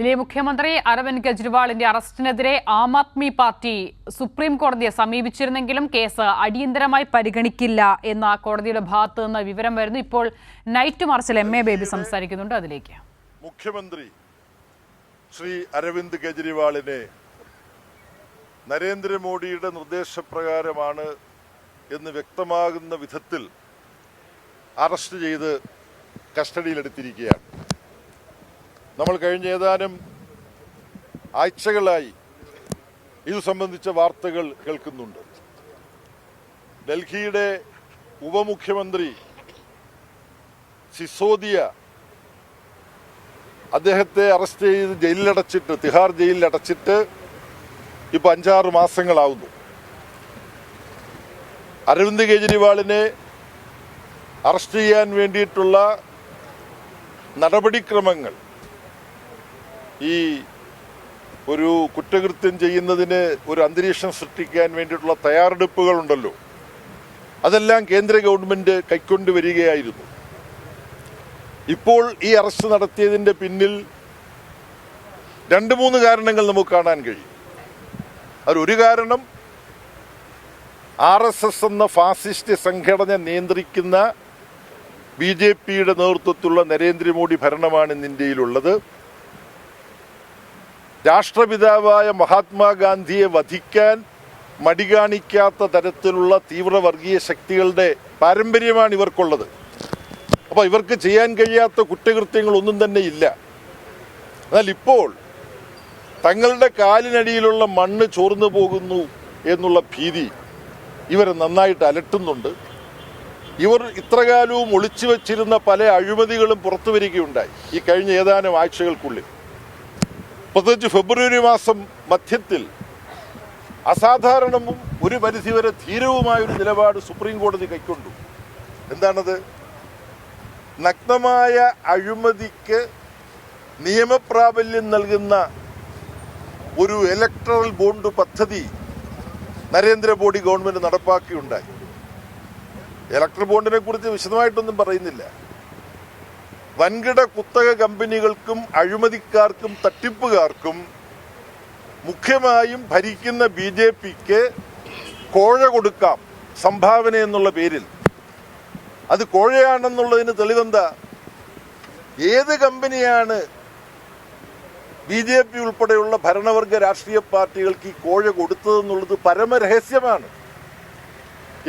ദില്ലി മുഖ്യമന്ത്രി അരവിന്ദ് കെജ്രിവാളിന്റെ അറസ്റ്റിനെതിരെ ആം ആദ്മി പാർട്ടി സുപ്രീം കോടതിയെ സമീപിച്ചിരുന്നെങ്കിലും കേസ് അടിയന്തരമായി പരിഗണിക്കില്ല എന്ന കോടതിയുടെ ഭാഗത്ത് നിന്ന് വിവരം വരുന്നു. ഇപ്പോൾ നൈറ്റ് മാർച്ചിൽ എം എ ബേബി സംസാരിക്കുന്നുണ്ട് അതിലേക്ക്. മുഖ്യമന്ത്രി ശ്രീ അരവിന്ദ് കെജ്രിവാളിനെ നരേന്ദ്രമോദിയുടെ നിർദ്ദേശപ്രകാരമാണ് എന്ന് വ്യക്തമാകുന്ന വിധത്തിൽ അറസ്റ്റ് ചെയ്ത് കസ്റ്റഡിയിലെടുത്തിരിക്കുകയാണ്. നമ്മൾ കഴിഞ്ഞ ഏതാനും ആഴ്ചകളായി ഇത് സംബന്ധിച്ച വാർത്തകൾ കേൾക്കുന്നുണ്ട്. ഡൽഹിയുടെ ഉപമുഖ്യമന്ത്രി സിസോദിയ അദ്ദേഹത്തെ അറസ്റ്റ് ചെയ്ത് ജയിലിലടച്ചിട്ട് തിഹാർ ജയിലിലടച്ചിട്ട് ഇപ്പൊ അഞ്ചാറ് മാസങ്ങളാവുന്നു. അരവിന്ദ് കെജ്രിവാളിനെ അറസ്റ്റ് ചെയ്യാൻ വേണ്ടിയിട്ടുള്ള നടപടിക്രമങ്ങൾ ഈ ഒരു കുറ്റകൃത്യം ചെയ്യുന്നതിന് ഒരു അന്തരീക്ഷം സൃഷ്ടിക്കാൻ വേണ്ടിയിട്ടുള്ള തയ്യാറെടുപ്പുകളുണ്ടല്ലോ. അതെല്ലാം കേന്ദ്ര ഗവൺമെന്റ് കൈക്കൊണ്ടുവരികയായിരുന്നു ഇപ്പോൾ ഈ അറസ്റ്റ് നടത്തിയതിന്റെ പിന്നിൽ രണ്ട് മൂന്ന് കാരണങ്ങൾ നമുക്ക് കാണാൻ കഴിയും. അതൊരു കാരണം ആർ എസ് എസ് എന്ന ഫാസിസ്റ്റ് സംഘടന നിയന്ത്രിക്കുന്ന ബി ജെ പിയുടെ നേതൃത്വത്തിലുള്ള നരേന്ദ്രമോദി ഭരണമാണ് ഇന്ന് ഇന്ത്യയിലുള്ളത്. രാഷ്ട്രപിതാവായ മഹാത്മാഗാന്ധിയെ വധിക്കാൻ മടി കാണിക്കാത്ത തരത്തിലുള്ള തീവ്രവർഗീയ ശക്തികളുടെ പാരമ്പര്യമാണ് ഇവർക്കുള്ളത്. അപ്പോൾ ഇവർക്ക് ചെയ്യാൻ കഴിയാത്ത കുറ്റകൃത്യങ്ങളൊന്നും തന്നെ ഇല്ല. എന്നാൽ ഇപ്പോൾ തങ്ങളുടെ കാലിനടിയിലുള്ള മണ്ണ് ചോർന്നു പോകുന്നു എന്നുള്ള ഭീതി ഇവരെ നന്നായിട്ട് അലട്ടുന്നുണ്ട്. ഇവർ ഇത്രകാലവും ഒളിച്ചു വച്ചിരുന്ന പല അഴിമതികളും പുറത്തു വരികയുണ്ടായി ഈ കഴിഞ്ഞ ഏതാനും ആഴ്ചകൾക്കുള്ളിൽ. പ്രത്യേകിച്ച് ഫെബ്രുവരി മാസം മധ്യത്തിൽ അസാധാരണവും ഒരു പരിധിവരെ ധീരവുമായ ഒരു നിലപാട് സുപ്രീം കോടതി കൈക്കൊണ്ടു. എന്താണത്? നഗ്നമായ അഴിമതിക്ക് നിയമപ്രാബല്യം നൽകുന്ന ഒരു ഇലക്ട്രൽ ബോണ്ട് പദ്ധതി നരേന്ദ്രമോദി ഗവൺമെന്റ് നടപ്പാക്കിയുണ്ടായി. ഇലക്ട്രൽ ബോണ്ടിനെ കുറിച്ച് വിശദമായിട്ടൊന്നും പറയുന്നില്ല. വൻകിട കുത്തക കമ്പനികൾക്കും അഴിമതിക്കാർക്കും തട്ടിപ്പുകാർക്കും മുഖ്യമായും ഭരിക്കുന്ന ബി ജെ പിക്ക് കോഴ കൊടുക്കാം സംഭാവന എന്നുള്ള പേരിൽ. അത് കോഴയാണെന്നുള്ളതിന് തെളിവെന്താ? ഏത് കമ്പനിയാണ് ബി ജെ പി ഉൾപ്പെടെയുള്ള ഭരണവർഗ രാഷ്ട്രീയ പാർട്ടികൾക്ക് ഈ കോഴ കൊടുത്തതെന്നുള്ളത് പരമരഹസ്യമാണ്.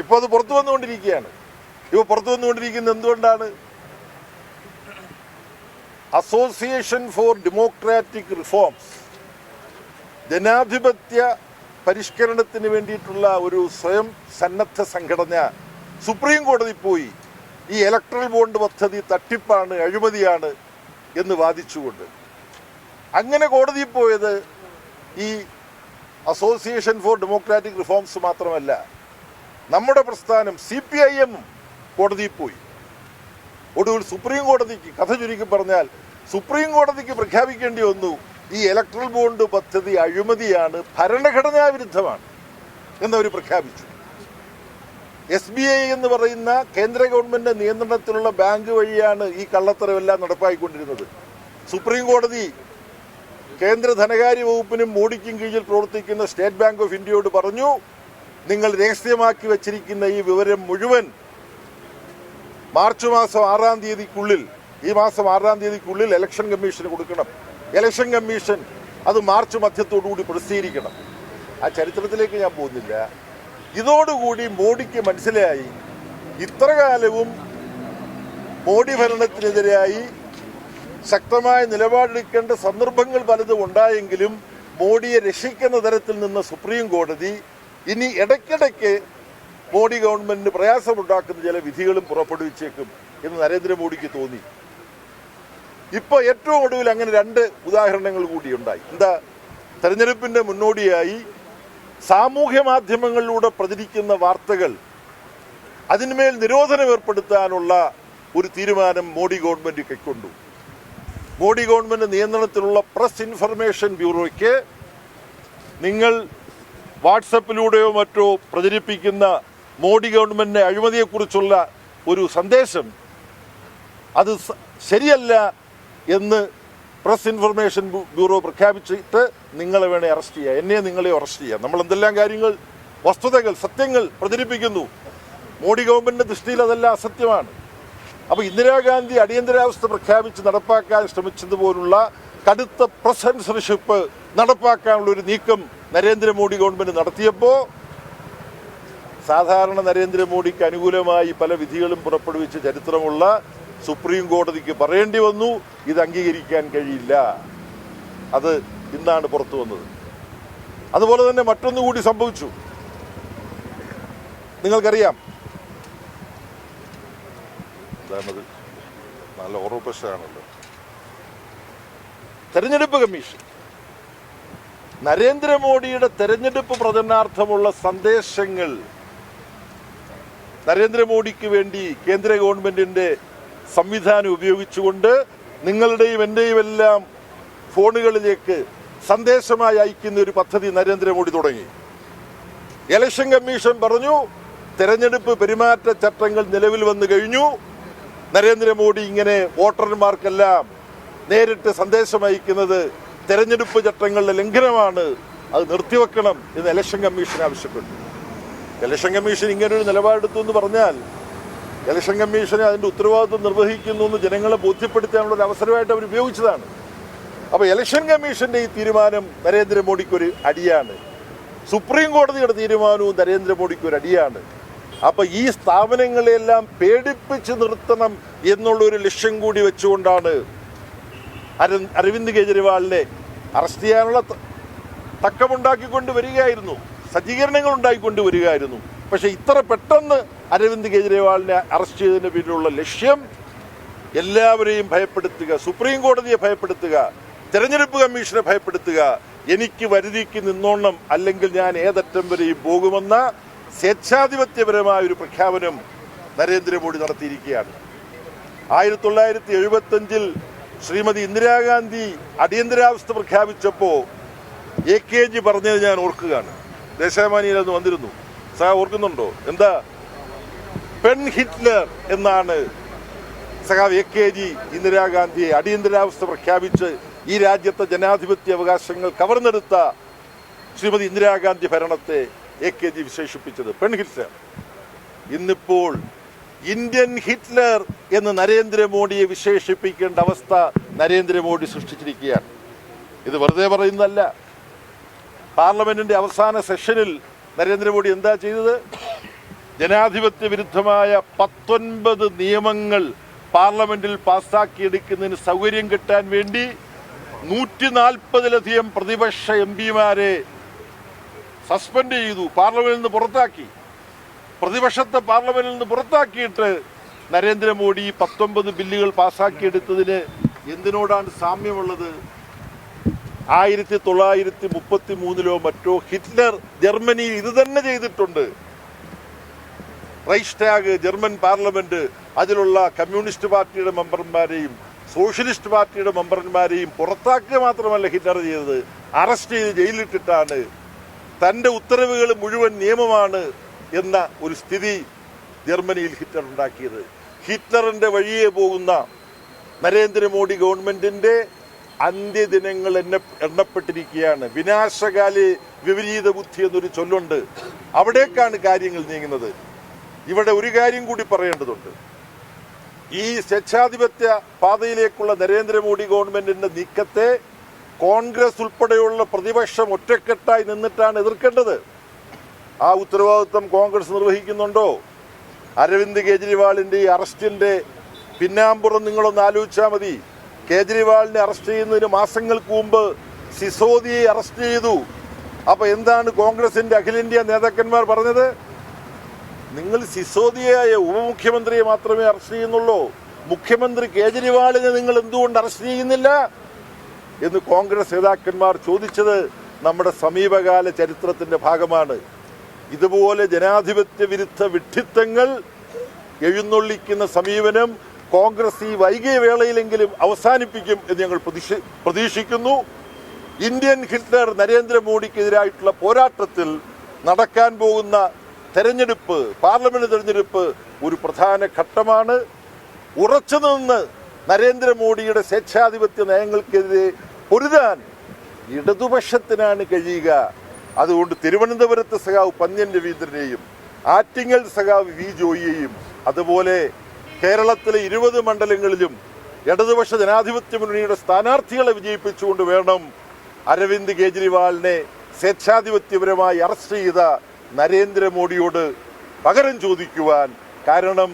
ഇപ്പോൾ അത് പുറത്തു വന്നുകൊണ്ടിരിക്കുകയാണ്. ഇപ്പോൾ പുറത്തു വന്നുകൊണ്ടിരിക്കുന്നത് എന്തുകൊണ്ടാണ്? അസോസിയേഷൻ ഫോർ ഡെമോക്രാറ്റിക് റിഫോംസ് ജനാധിപത്യ പരിഷ്കരണത്തിന് വേണ്ടിയിട്ടുള്ള ഒരു സ്വയം സന്നദ്ധ സംഘടന സുപ്രീം കോടതി പോയി. ഈ ഇലക്ട്രൽ ബോണ്ട് പദ്ധതി തട്ടിപ്പാണ് അഴിമതിയാണ് എന്ന് വാദിച്ചുകൊണ്ട്. അങ്ങനെ കോടതി പോയത് ഈ അസോസിയേഷൻ ഫോർ ഡെമോക്രാറ്റിക് റിഫോംസ് മാത്രമല്ല. നമ്മുടെ പ്രസ്ഥാനം സി പി ഐ എമ്മും കോടതിയിൽ പോയി. ഒടുവിൽ സുപ്രീം കോടതിക്ക് കഥ ചുരുക്കി പറഞ്ഞാൽ സുപ്രീം കോടതിക്ക് പ്രഖ്യാപിക്കേണ്ടി വന്നു ഈ ഇലക്ട്രൽ ബോണ്ട് പദ്ധതി അഴിമതിയാണ് ഭരണഘടനാ വിരുദ്ധമാണ് എന്നവർ പ്രഖ്യാപിച്ചു. എസ് ബി ഐ എന്ന് പറയുന്ന കേന്ദ്ര ഗവൺമെന്റ് നിയന്ത്രണത്തിലുള്ള ബാങ്ക് വഴിയാണ് ഈ കള്ളത്തരമെല്ലാം നടപ്പായിക്കൊണ്ടിരുന്നത്. സുപ്രീം കോടതി കേന്ദ്ര ധനകാര്യ വകുപ്പിനും മോഡിക്കും കീഴിൽ പ്രവർത്തിക്കുന്ന സ്റ്റേറ്റ് ബാങ്ക് ഓഫ് ഇന്ത്യയോട് പറഞ്ഞു നിങ്ങൾ രഹസ്യമാക്കി വച്ചിരിക്കുന്ന ഈ വിവരം മുഴുവൻ മാർച്ച് മാസം ആറാം തീയതിക്കുള്ളിൽ ഈ മാസം ആറാം തീയതിക്കുള്ളിൽ ഇലക്ഷൻ കമ്മീഷന് കൊടുക്കണം. ഇലക്ഷൻ കമ്മീഷൻ അത് മാർച്ച് മധ്യത്തോടുകൂടി പ്രസിദ്ധീകരിക്കണം. ആ ചരിത്രത്തിലേക്ക് ഞാൻ പോകുന്നില്ല. ഇതോടുകൂടി മോഡിക്ക് മനസ്സിലായി ഇത്ര കാലവും മോഡി ഭരണത്തിനെതിരായി ശക്തമായ നിലപാടെടുക്കേണ്ട സന്ദർഭങ്ങൾ പലതും ഉണ്ടായെങ്കിലും മോഡിയെ രക്ഷിക്കുന്ന തരത്തിൽ നിന്ന് സുപ്രീം കോടതി ഇനി ഇടയ്ക്കിടയ്ക്ക് മോഡി ഗവൺമെന്റിന് പ്രയാസമുണ്ടാക്കുന്ന ചില വിധികളും പുറപ്പെടുവിച്ചേക്കും എന്ന് നരേന്ദ്രമോദിക്ക് തോന്നി. ഇപ്പൊ ഏറ്റവും ഒടുവിൽ അങ്ങനെ രണ്ട് ഉദാഹരണങ്ങൾ കൂടി ഉണ്ടായി എന്താ? തെരഞ്ഞെടുപ്പിന്റെ മുന്നോടിയായി സാമൂഹ്യ മാധ്യമങ്ങളിലൂടെ പ്രചരിക്കുന്ന വാർത്തകൾ അതിന്മേൽ നിരോധനം ഏർപ്പെടുത്താനുള്ള ഒരു തീരുമാനം മോഡി ഗവൺമെന്റ് കൈക്കൊണ്ടു. മോഡി ഗവൺമെന്റ് നിയന്ത്രണത്തിലുള്ള പ്രസ് ഇൻഫർമേഷൻ ബ്യൂറോയ്ക്ക് നിങ്ങൾ വാട്സപ്പിലൂടെയോ മറ്റോ പ്രചരിപ്പിക്കുന്ന മോഡി ഗവൺമെന്റിന്റെ അഴിമതിയെക്കുറിച്ചുള്ള ഒരു സന്ദേശം അത് ശരിയല്ല എന്ന് പ്രസ് ഇൻഫർമേഷൻ ബ്യൂറോ പ്രഖ്യാപിച്ചിട്ട് നിങ്ങളെ വേണേ അറസ്റ്റ് ചെയ്യാം. എന്നെ നിങ്ങളെ അറസ്റ്റ് ചെയ്യാം. നമ്മൾ എന്തെല്ലാം കാര്യങ്ങൾ വസ്തുതകൾ സത്യങ്ങൾ പ്രചരിപ്പിക്കുന്നു. മോഡി ഗവൺമെന്റിന്റെ ദൃഷ്ടിയിൽ അതെല്ലാം അസത്യമാണ്. അപ്പോൾ ഇന്ദിരാഗാന്ധി അടിയന്തരാവസ്ഥ പ്രഖ്യാപിച്ച് നടപ്പാക്കാൻ ശ്രമിച്ചതുപോലുള്ള കടുത്ത പ്രസൻസർഷിപ്പ് നടപ്പാക്കാനുള്ള ഒരു നീക്കം നരേന്ദ്രമോദി ഗവൺമെന്റ് നടത്തിയപ്പോ സാധാരണ നരേന്ദ്രമോദിക്ക് അനുകൂലമായി പല വിധികളും പുറപ്പെടുവിച്ച ചരിത്രമുള്ള സുപ്രീം കോടതിക്ക് പറയേണ്ടി വന്നു ഇത് അംഗീകരിക്കാൻ കഴിയില്ല. അത് ഇന്നാണ് പുറത്തു വന്നത്. അതുപോലെ തന്നെ മറ്റൊന്നുകൂടി സംഭവിച്ചു. നിങ്ങൾക്കറിയാം. എന്താണത് നല്ല ഓർമ്മപ്രശ്നമാണല്ലോ. തെരഞ്ഞെടുപ്പ് കമ്മീഷൻ. നരേന്ദ്രമോദിയുടെ തെരഞ്ഞെടുപ്പ് പ്രചരണാർത്ഥമുള്ള സന്ദേശങ്ങൾ നരേന്ദ്രമോദിക്ക് വേണ്ടി കേന്ദ്ര ഗവൺമെന്റിന്റെ സംവിധാനം ഉപയോഗിച്ചുകൊണ്ട് നിങ്ങളുടെയും എന്റെയും എല്ലാം ഫോണുകളിലേക്ക് സന്ദേശമായി അയക്കുന്ന ഒരു പദ്ധതി നരേന്ദ്രമോദി തുടങ്ങി. ഇലക്ഷൻ കമ്മീഷൻ പറഞ്ഞു തെരഞ്ഞെടുപ്പ് പെരുമാറ്റ ചട്ടങ്ങൾ നിലവിൽ വന്നു കഴിഞ്ഞു. നരേന്ദ്രമോദി ഇങ്ങനെ വോട്ടർമാർക്കെല്ലാം നേരിട്ട് സന്ദേശം അയക്കുന്നത് തെരഞ്ഞെടുപ്പ് ചട്ടങ്ങളുടെ ലംഘനമാണ്. അത് നിർത്തിവെക്കണം എന്ന് ഇലക്ഷൻ കമ്മീഷൻ ആവശ്യപ്പെട്ടു. ഇലക്ഷൻ കമ്മീഷൻ ഇങ്ങനൊരു നിലപാടെടുത്തു എന്ന് പറഞ്ഞാൽ ഇലക്ഷൻ കമ്മീഷനെ അതിന്റെ ഉത്തരവാദിത്വം നിർവഹിക്കുന്നു എന്ന് ജനങ്ങളെ ബോധ്യപ്പെടുത്താനുള്ള ഒരു അവസരമായിട്ട് അവർ ഉപയോഗിച്ചതാണ്. അപ്പോൾ ഇലക്ഷൻ കമ്മീഷന്റെ ഈ തീരുമാനം നരേന്ദ്രമോദിക്കൊരു അടിയാണ്. സുപ്രീം കോടതിയുടെ തീരുമാനവും നരേന്ദ്രമോദിക്ക് ഒരു അടിയാണ്. അപ്പോൾ ഈ സ്ഥാപനങ്ങളെല്ലാം പേടിപ്പിച്ച് നിർത്തണം എന്നുള്ളൊരു ലക്ഷ്യം കൂടി വെച്ചുകൊണ്ടാണ് അര- അരവിന്ദ് കെജ്രിവാളിനെ അറസ്റ്റ് ചെയ്യാനുള്ള തക്കമുണ്ടാക്കിക്കൊണ്ട് വരികയായിരുന്നു. സജ്ജീകരണങ്ങൾ ഉണ്ടായിക്കൊണ്ട് വരികയായിരുന്നു. പക്ഷെ ഇത്ര പെട്ടെന്ന് അരവിന്ദ് കെജ്രിവാളിനെ അറസ്റ്റ് ചെയ്തതിന് പിന്നിലുള്ള ലക്ഷ്യം എല്ലാവരെയും ഭയപ്പെടുത്തുക സുപ്രീം കോടതിയെ ഭയപ്പെടുത്തുക തെരഞ്ഞെടുപ്പ് കമ്മീഷനെ ഭയപ്പെടുത്തുക എനിക്ക് വരുതിക്ക് നിന്നോണം അല്ലെങ്കിൽ ഞാൻ ഏതറ്റം വരെയും പോകുമെന്ന സ്വേച്ഛാധിപത്യപരമായ ഒരു പ്രഖ്യാപനം നരേന്ദ്രമോദി നടത്തിയിരിക്കുകയാണ്. ആയിരത്തി തൊള്ളായിരത്തി എഴുപത്തി അഞ്ചിൽ ശ്രീമതി ഇന്ദിരാഗാന്ധി അടിയന്തരാവസ്ഥ പ്രഖ്യാപിച്ചപ്പോ എ കെ ജി പറഞ്ഞത് ഞാൻ ഓർക്കുകയാണ്. ദേശാമാനിയിൽ അന്ന് വന്നിരുന്നു. സഹ ഓർക്കുന്നുണ്ടോ? എന്താ? പെൺ ഹിറ്റ്ലർ എന്നാണ് സഖാവ് എ കെ ജി ഇന്ദിരാഗാന്ധിയെ അടിയന്തരാവസ്ഥ പ്രഖ്യാപിച്ച് ഈ രാജ്യത്തെ ജനാധിപത്യ അവകാശങ്ങൾ കവർന്നെടുത്ത ശ്രീമതി ഇന്ദിരാഗാന്ധി ഭരണത്തെ എ കെ ജി വിശേഷിപ്പിച്ചത് പെൺ ഹിറ്റ്ലർ. ഇന്നിപ്പോൾ ഇന്ത്യൻ ഹിറ്റ്ലർ എന്ന് നരേന്ദ്രമോദിയെ വിശേഷിപ്പിക്കേണ്ട അവസ്ഥ നരേന്ദ്രമോദി സൃഷ്ടിച്ചിരിക്കുകയാണ്. ഇത് വെറുതെ പറയുന്നതല്ല. പാർലമെന്റിന്റെ അവസാന സെഷനിൽ നരേന്ദ്രമോദി എന്താ ചെയ്തത്? ജനാധിപത്യ വിരുദ്ധമായ പത്തൊൻപത് നിയമങ്ങൾ പാർലമെന്റിൽ പാസ്സാക്കിയെടുക്കുന്നതിന് സൗകര്യം കിട്ടാൻ വേണ്ടി നൂറ്റി നാൽപ്പതിലധികം പ്രതിപക്ഷ എം പിമാരെ സസ്പെൻഡ് ചെയ്തു പാർലമെന്റിൽ നിന്ന് പുറത്താക്കി. പ്രതിപക്ഷത്തെ പാർലമെന്റിൽ നിന്ന് പുറത്താക്കിയിട്ട് നരേന്ദ്രമോദി പത്തൊമ്പത് ബില്ലുകൾ പാസ്സാക്കിയെടുത്തതിന് എന്തിനോടാണ് സാമ്യമുള്ളത്? ആയിരത്തി തൊള്ളായിരത്തി മുപ്പത്തി മൂന്നിലോ മറ്റോ ഹിറ്റ്ലർ ജർമ്മനിയിൽ ഇത് തന്നെ ചെയ്തിട്ടുണ്ട്. റൈസ്റ്റാഗ് ജർമ്മൻ പാർലമെന്റ് അതിലുള്ള കമ്മ്യൂണിസ്റ്റ് പാർട്ടിയുടെ മെമ്പർമാരെയും സോഷ്യലിസ്റ്റ് പാർട്ടിയുടെ മെമ്പർമാരെയും പുറത്താക്കുക മാത്രമല്ല ഹിറ്റ്ലർ ചെയ്തത്. അറസ്റ്റ് ചെയ്ത് ജയിലിലിട്ടിട്ടാണ്. തന്റെ ഉത്തരവുകൾ മുഴുവൻ നിയമമാണ് എന്ന ഒരു സ്ഥിതി ജർമ്മനിയിൽ ഹിറ്റ്ലർ ഉണ്ടാക്കിയത്. ഹിറ്റ്ലറിന്റെ വഴിയെ പോകുന്ന നരേന്ദ്രമോദി ഗവൺമെന്റിന്റെ അന്ത്യദിനങ്ങൾ എന്നെ എണ്ണപ്പെട്ടിരിക്കുകയാണ്. വിനാശകാലി വിപരീത ബുദ്ധി എന്നൊരു ചൊല്ലുണ്ട്. അവിടേക്കാണ് കാര്യങ്ങൾ നീങ്ങുന്നത്. ഇവിടെ ഒരു കാര്യം കൂടി പറയേണ്ടതുണ്ട്. ഈ സ്വേച്ഛാധിപത്യ പാതയിലേക്കുള്ള നരേന്ദ്രമോദി ഗവൺമെന്റിന്റെ നീക്കത്തെ കോൺഗ്രസ് ഉൾപ്പെടെയുള്ള പ്രതിപക്ഷം ഒറ്റക്കെട്ടായി നിന്നിട്ടാണ് എതിർക്കേണ്ടത്. ആ ഉത്തരവാദിത്വം കോൺഗ്രസ് നിർവഹിക്കുന്നുണ്ടോ? അരവിന്ദ് കെജ്രിവാളിന്റെ ഈ അറസ്റ്റിന്റെ പിന്നാമ്പുറം നിങ്ങളൊന്ന് ആലോചിച്ചാൽ മതി. കേജ്രിവാളിനെ അറസ്റ്റ് ചെയ്യുന്നതിന് മാസങ്ങൾക്ക് മുമ്പ് സിസോദിയെ അറസ്റ്റ് ചെയ്തു. അപ്പൊ എന്താണ് കോൺഗ്രസിന്റെ അഖിലേന്ത്യാ നേതാക്കന്മാർ പറഞ്ഞത്? നിങ്ങൾ സിസോദിയായ ഉപമുഖ്യമന്ത്രിയെ മാത്രമേ അറസ്റ്റ് ചെയ്യുന്നുള്ളൂ. മുഖ്യമന്ത്രി കേജ്രിവാളിനെ നിങ്ങൾ എന്തുകൊണ്ട് അറസ്റ്റ് ചെയ്യുന്നില്ല? എന്ന് കോൺഗ്രസ് നേതാക്കന്മാർ ചോദിച്ചത് നമ്മുടെ സമീപകാല ചരിത്രത്തിന്റെ ഭാഗമാണ്. ഇതുപോലെ ജനാധിപത്യ വിരുദ്ധ വിഡ്ഢിത്തങ്ങൾ എഴുന്നള്ളിക്കുന്ന സമീപനം കോൺഗ്രസ് ഈ വൈകിയ വേളയിലെങ്കിലും അവസാനിപ്പിക്കും എന്ന് ഞങ്ങൾ പ്രതീക്ഷ- പ്രതീക്ഷിക്കുന്നു. ഇന്ത്യൻ ഹിറ്റ്ലർ നരേന്ദ്രമോദിക്കെതിരായിട്ടുള്ള പോരാട്ടത്തിൽ നടക്കാൻ പോകുന്ന തെരഞ്ഞെടുപ്പ് പാർലമെന്റ് തെരഞ്ഞെടുപ്പ് ഒരു പ്രധാന ഘട്ടമാണ്. ഉറച്ചു നിന്ന് നരേന്ദ്രമോദിയുടെ സ്വേച്ഛാധിപത്യ നയങ്ങൾക്കെതിരെ പൊരുതാൻ ഇടതുപക്ഷത്തിനാണ് കഴിയുക. അതുകൊണ്ട് തിരുവനന്തപുരത്ത് സഖാവ് പന്ന്യൻ രവീന്ദ്രനെയും ആറ്റിങ്ങൽ സഖാവ് വി ജോയിയെയും അതുപോലെ കേരളത്തിലെ ഇരുപത് മണ്ഡലങ്ങളിലും ഇടതുപക്ഷ ജനാധിപത്യ മുന്നണിയുടെ സ്ഥാനാർത്ഥികളെ വിജയിപ്പിച്ചുകൊണ്ട് വേണം അരവിന്ദ് കേജ്രിവാളിനെ സ്വേച്ഛാധിപത്യപരമായി അറസ്റ്റ് ചെയ്ത നരേന്ദ്രമോദിയോട് പകരം ചോദിക്കുവാൻ. കാരണം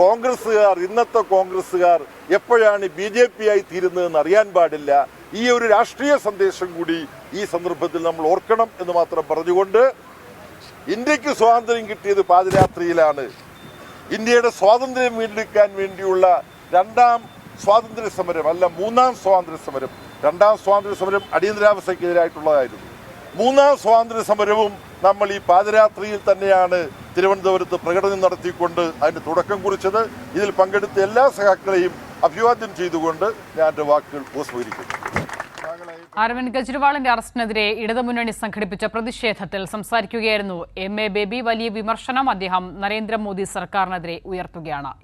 കോൺഗ്രസ്സുകാർ ഇന്നത്തെ കോൺഗ്രസ്സുകാർ എപ്പോഴാണ് ബി ജെ പി ആയി തീരുന്നതെന്ന് അറിയാൻ പാടില്ല. ഈ ഒരു രാഷ്ട്രീയ സന്ദേശം കൂടി ഈ സന്ദർഭത്തിൽ നമ്മൾ ഓർക്കണം എന്ന് മാത്രം പറഞ്ഞുകൊണ്ട് ഇന്ത്യയ്ക്ക് സ്വാതന്ത്ര്യം കിട്ടിയത് പാതിരാത്രിയിലാണ്. ഇന്ത്യയുടെ സ്വാതന്ത്ര്യം വീണ്ടെടുക്കാൻ വേണ്ടിയുള്ള രണ്ടാം സ്വാതന്ത്ര്യ സമരം അല്ല മൂന്നാം സ്വാതന്ത്ര്യ സമരം. രണ്ടാം സ്വാതന്ത്ര്യ സമരം അടിയന്തരാവസ്ഥയ്ക്കെതിരായിട്ടുള്ളതായിരുന്നു മൂന്നാം സ്വാതന്ത്ര്യ സമരവും നമ്മൾ ഈ പാതിരാത്രിയിൽ തന്നെയാണ് തിരുവനന്തപുരത്ത് പ്രകടനം നടത്തിക്കൊണ്ട് അതിന് തുടക്കം കുറിച്ചത്. ഇതിൽ പങ്കെടുത്ത എല്ലാ സഹാക്കളെയും അഭിവാദ്യം ചെയ്തുകൊണ്ട് ഞാൻ എന്റെ വാക്കുകൾ ഉപസ്മരിക്കുന്നു അരവിന്ദ് കെജ്രിവാളിന്റെ അറസ്റ്റിനെതിരെ ഇടതുമുന്നണി സംഘടിപ്പിച്ച പ്രതിഷേധത്തിൽ സംസാരിക്കുകയായിരുന്നു എം എ ബേബി. വലിയ വിമർശനം അദ്ദേഹം നരേന്ദ്രമോദി സർക്കാരിനെതിരെ ഉയർത്തുകയാണ്.